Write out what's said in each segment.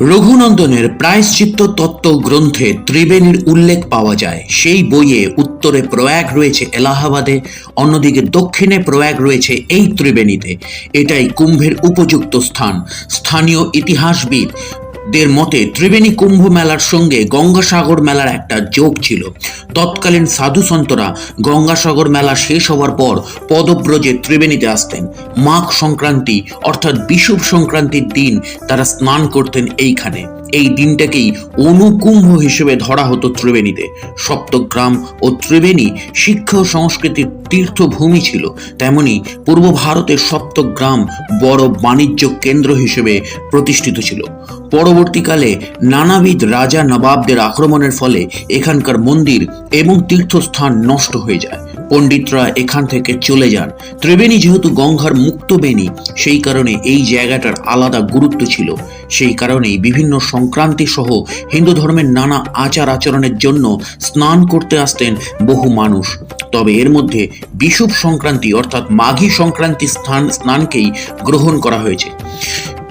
রঘুনন্দনের প্রায়শ্চিত্ত তত্ত্ব গ্রন্থে ত্রিবেণীর উল্লেখ পাওয়া যায়। সেই বইয়ে উত্তরে প্রয়াগ রয়েছে এলাহাবাদে, অন্যদিকে দক্ষিণে প্রয়াগ রয়েছে এই ত্রিবেণীতে। এটাই কুম্ভের উপযুক্ত স্থান। স্থানীয় ইতিহাসবিদ দের মতে ত্রিবেণী কুম্ভ মেলার সঙ্গে গঙ্গাসাগর মেলার একটা যোগ ছিল। তৎকালীন সাধু সন্তরা গঙ্গাসাগর মেলা শেষ হওয়ার পর পদব্রজে ত্রিবেণীতে আসতেন। মাঘ সংক্রান্তি, অর্থাৎ বিষুব সংক্রান্তির দিন তারা স্নান করতেন এইখানে। এই দিনটাকেই অনুকুম্ভ হিসেবে ধরা হতো ত্রিবেণীতে। সপ্তগ্রাম ও ত্রিবেণী শিক্ষা ও সংস্কৃতির তীর্থভূমি ছিল। তেমনি পূর্ব ভারতের সপ্তগ্রাম বড় বাণিজ্য কেন্দ্র হিসেবে প্রতিষ্ঠিত ছিল। পরবর্তীকালে নানাবিধ রাজা নবাবদের আক্রমণের ফলে এখানকার মন্দির এবং তীর্থস্থান নষ্ট হয়ে যায়। পণ্ডিতরা এখান থেকে চলে যান। ত্রিবেণী যেহেতু গঙ্গার মুক্ত বেণী, সেই কারণে এই জায়গাটার আলাদা গুরুত্ব ছিল। সেই কারণেই বিভিন্ন সংক্রান্তি সহ হিন্দু ধর্মের নানা আচার আচরণের জন্য স্নান করতে আসতেন বহু মানুষ। তবে এর মধ্যে বিষুব সংক্রান্তি অর্থাৎ মাঘী সংক্রান্তি স্থান, স্নানকেই গ্রহণ করা হয়েছে।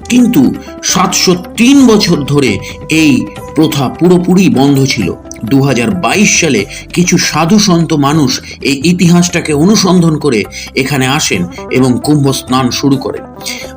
কিন্তু সাতশো তিন বছর ধরে এই প্রথা পুরোপুরি বন্ধ ছিল। দু হাজার বাইশ সালে কিছু সাধু সন্ত মানুষ এই ইতিহাসটাকে অনুসন্ধান করে এখানে আসেন এবং কুম্ভ স্নান শুরু করেন।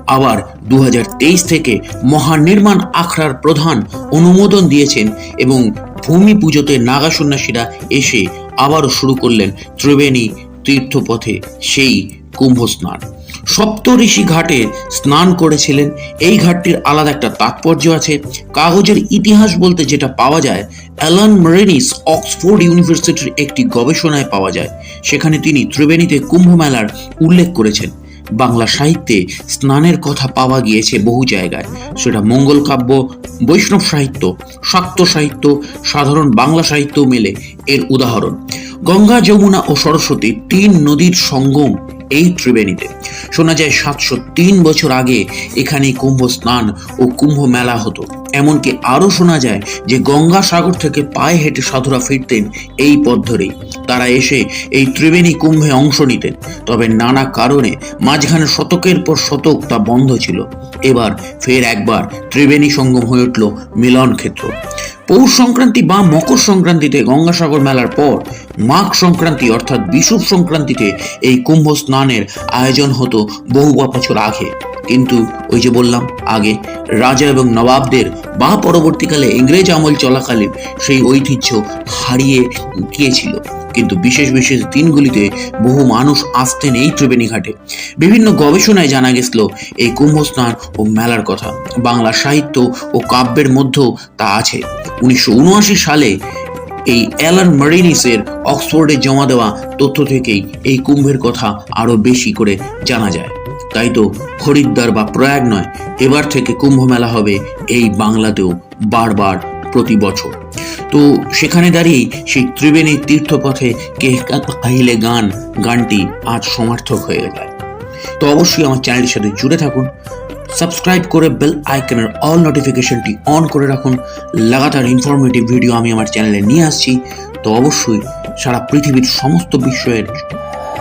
আবার দু হাজার তেইশ থেকে মহানির্মাণ আখড়ার প্রধান অনুমোদন দিয়েছেন এবং ভূমি পুজোতে নাগা সন্ন্যাসীরা এসে আবারও শুরু করলেন ত্রিবেণী তীর্থপথে সেই কুম্ভ স্নান সপ্তঋষি ঘাটে স্নান করেছিলেন। এই ঘাটটির আলাদা একটা তাৎপর্য আছে। কাগজের ইতিহাস বলতে যেটা পাওয়া যায়, অ্যালান মেরেনিস অক্সফোর্ড ইউনিভার্সিটির একটি গবেষণায় পাওয়া যায়। সেখানে তিনি ত্রিবেণীতে কুম্ভ মেলার উল্লেখ করেছেন। বাংলা সাহিত্যে স্নানের কথা পাওয়া গিয়েছে বহু জায়গায়। সেটা মঙ্গল কাব্য, বৈষ্ণব সাহিত্য, শাক্ত সাহিত্য, সাধারণ বাংলা সাহিত্য মেলে। এর উদাহরণ, গঙ্গা, যমুনা ও সরস্বতী তিন নদীর সঙ্গম এই ত্রিবেণীতে। শোনা যায় সাতশো তিন বছর আগে এখানে কুম্ভ স্নান ও কুম্ভ মেলা হতো। এমনকি আরও শোনা যায় যে গঙ্গা সাগর থেকে পায়ে হেঁটে সাধুরা ফিরতেন এই পথ ধরেই। তারা এসে এই ত্রিবেণী কুম্ভে অংশ নিতেন। তবে নানা কারণে মাঝখানে শতকের পর শতক তা বন্ধ ছিল। এবার ফের একবার ত্রিবেণী সঙ্গম হয়ে উঠল মিলন ক্ষেত্র পৌষ সংক্রান্তি বা মকর সংক্রান্তিতে গঙ্গাসাগর মেলার পর মাঘ সংক্রান্তি অর্থাৎ বিষুব সংক্রান্তিতে এই কুম্ভ স্নানের আয়োজন হতো বহু বছর আগে। কিন্তু ওই যে বললাম আগে, রাজা এবং নবাবদের বা পরবর্তীকালে ইংরেজ আমল চলাকালীন সেই ঐতিহ্য হারিয়ে গিয়েছিল। কিন্তু বিশেষ বিশেষ দিনগুলিতে বহু মানুষ আসতেন এই ত্রিবেণী ঘাটে। বিভিন্ন গবেষণায় জানা গেছিল এই কুম্ভ স্নান ও মেলার কথা। বাংলা সাহিত্য ও কাব্যের মধ্যেও তা আছে। উনিশশো উনআশি সালে এই অ্যালান মারিনিসের অক্সফোর্ডে জমা দেওয়া তথ্য থেকেই এই কুম্ভের কথা আরও বেশি করে জানা যায়। তাই তো হরিদ্বার বা প্রয়াগ নয়, এবার থেকে কুম্ভ মেলা হবে এই বাংলাতেও বারবার প্রতি বছর। তো সেখানে দাঁড়িয়েই সেই ত্রিবেণী তীর্থপথে কাহিলে গান, গানটি আজ সমার্থক হয়ে যায় তো অবশ্যই আমার চ্যানেলের সাথে জুড়ে থাকুন, সাবস্ক্রাইব করে বেল আইকনের অল নোটিফিকেশনটি অন করে রাখুন। লাগাতার ইনফরমেটিভ ভিডিও আমি আমার চ্যানেলে নিয়ে আসছি, তো অবশ্যই সারা পৃথিবীর সমস্ত বিষয়ের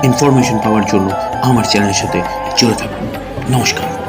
ইনফরমেশন পাওয়ার জন্য আমার চ্যানেলের সাথে জুড়ে থাকুন। নমস্কার।